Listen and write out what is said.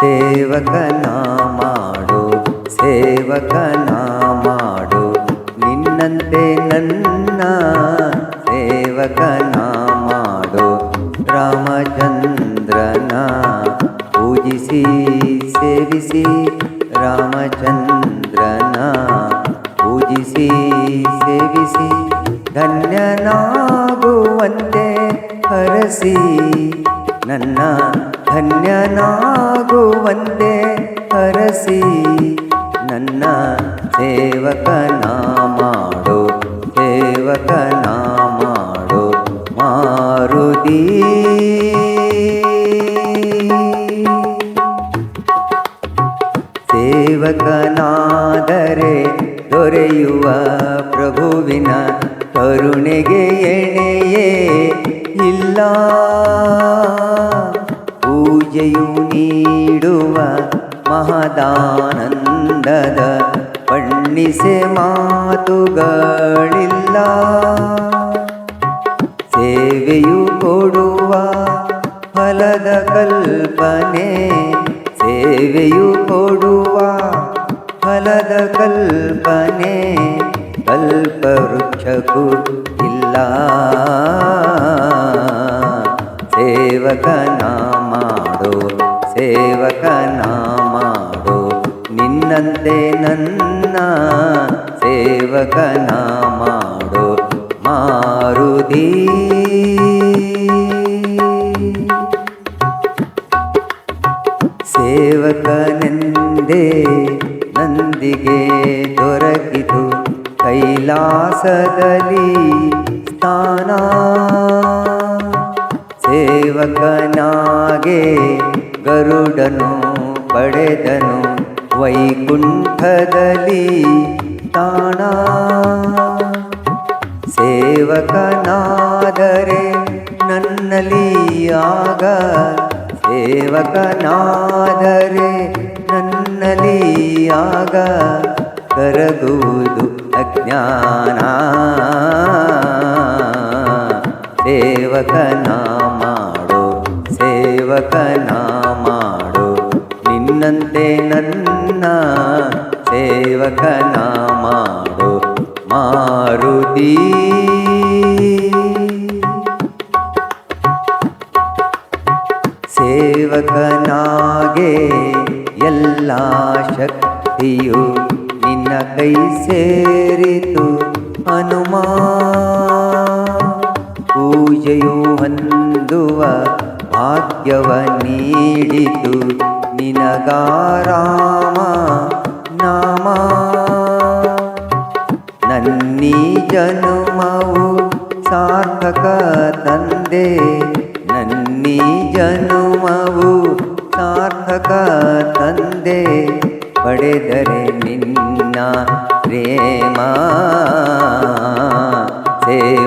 ಸೇವಕನ ಮಾಡು ಸೇವಕನ ಮಾಡು. ನಿನ್ನಂತೆ ನನ್ನ ಸೇವಕನ ಮಾಡು. ರಾಮಚಂದ್ರನ ಪೂಜಿಸಿ, ಸೇವಿಸಿ. ರಾಮಚಂದ್ರನ ಪೂಜಿಸಿ, ಸೇವಿಸಿ. ಧನ್ಯನಾಗುವಂತೆ ಹರಸಿ ನನ್ನ ಧನ್ಯನಾಗುವಂತೆ ಹರಸಿ ನನ್ನ ಸೇವಕನ ಮಾಡು ಸೇವಕನ ಮಾಡು ಮಾರುತಿ. ಸೇವಕನಾದರೆ ದೊರೆಯುವ ಪ್ರಭುವಿನ ಕರುಣೆಗೆ ಎಣೆಯೇ ಇಲ್ಲ. ಪೂಜೆಯು ನೀಡುವ ಮಹದಾನಂದದ ಬಣ್ಣಿಸೆ ಮಾತುಗಳಿಲ್ಲ. ಸೇವೆಯು ಕೊಡುವ ಫಲದ ಕಲ್ಪನೆ, ಸೇವೆಯು ಕೊಡುವ ಫಲದ ಕಲ್ಪನೆ, ಕಲ್ಪವೃಕ್ಷಕ್ಕೂ ಇಲ್ಲ. ಸೇವಕನ ಸೇವಕನ ಮಾಡು ನಿನ್ನಂತೆ ನನ್ನ ಸೇವಕನ ಮಾಡು ಮಾರುದಿ ಸೇವಕನೆಂದೇ ನಂದಿಗೆ ದೊರಕಿತು. ಕೈಲಾಸದಲ್ಲಿ ಸ್ಥಾನ. ಸೇವಕನಾಗೆ ಗರುಡನು ಪಡೆದನು, ವೈಕುಂಠದಲ್ಲಿ ತಾಣ. ಸೇವಕನಾದರೆ ನನ್ನಲ್ಲಿ ಆಗ, ಸೇವಕನಾದರೆ ನನ್ನಲ್ಲಿ ಆಗ, ಕರಗುವುದು ಅಜ್ಞಾನ. ಸೇವಕನ ಮಾಡೋ, ಸೇವಕನ ನಿನ್ನಂತೆ ನನ್ನ ಸೇವಕನ ಮಾಡು ಮಾರುತಿ. ಸೇವಕನಾಗೆ ಎಲ್ಲ ಶಕ್ತಿಯು ನಿನ್ನ ಕೈ ಸೇರಿತು ಹನುಮ. ಪೂಜೆಯು ಹೊಂದುವ ಭಾಗ್ಯವ ನೀಡಿತು ನಿನಗಾರಾಮ ನಾಮ. ನನ್ನೀ ಜನುಮವು ಸಾರ್ಥಕ ತಂದೆ. ನನ್ನೀ ಜನುಮವು ಸಾರ್ಥಕ ತಂದೆ. ಪಡೆದರೆ ನಿನ್ನ ಪ್ರೇಮ. ಸೇವಕನ